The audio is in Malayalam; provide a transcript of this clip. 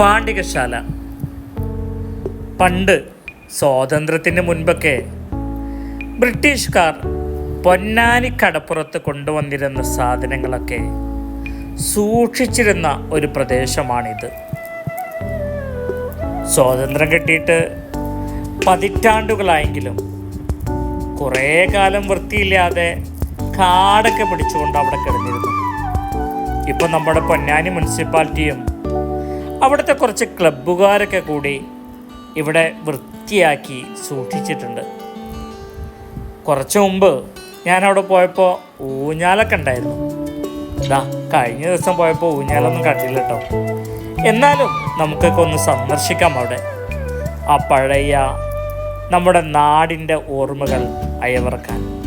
പാണ്ഡികശാല. പണ്ട് സ്വാതന്ത്ര്യത്തിന് മുൻപൊക്കെ ബ്രിട്ടീഷുകാർ പൊന്നാനി കടപ്പുറത്ത് കൊണ്ടുവന്നിരുന്ന സാധനങ്ങളൊക്കെ സൂക്ഷിച്ചിരുന്ന ഒരു പ്രദേശമാണിത്. സ്വാതന്ത്ര്യം കിട്ടിയിട്ട് പതിറ്റാണ്ടുകളായെങ്കിലും കുറേ കാലം വൃത്തിയില്ലാതെ കാടൊക്കെ പിടിച്ചുകൊണ്ട് അവിടെ കിടന്നിരുന്നു. ഇപ്പം നമ്മുടെ പൊന്നാനി മുനിസിപ്പാലിറ്റിയും അവിടുത്തെ കുറച്ച് ക്ലബ്ബുകാരൊക്കെ കൂടി ഇവിടെ വൃത്തിയാക്കി സൂക്ഷിച്ചിട്ടുണ്ട്. കുറച്ച് മുമ്പ് ഞാൻ അവിടെ പോയപ്പോൾ ഊഞ്ഞാലൊക്കെ ഉണ്ടായിരുന്നു. ഇതാ കഴിഞ്ഞ ദിവസം പോയപ്പോൾ ഊഞ്ഞാലൊന്നും കണ്ടില്ല കേട്ടോ. എന്നാലും നമുക്കൊക്കെ ഒന്ന് സന്ദർശിക്കാം അവിടെ. ആ പഴയ നമ്മുടെ നാടിന്റെ ഓർമ്മകൾ അയവർക്കാൻ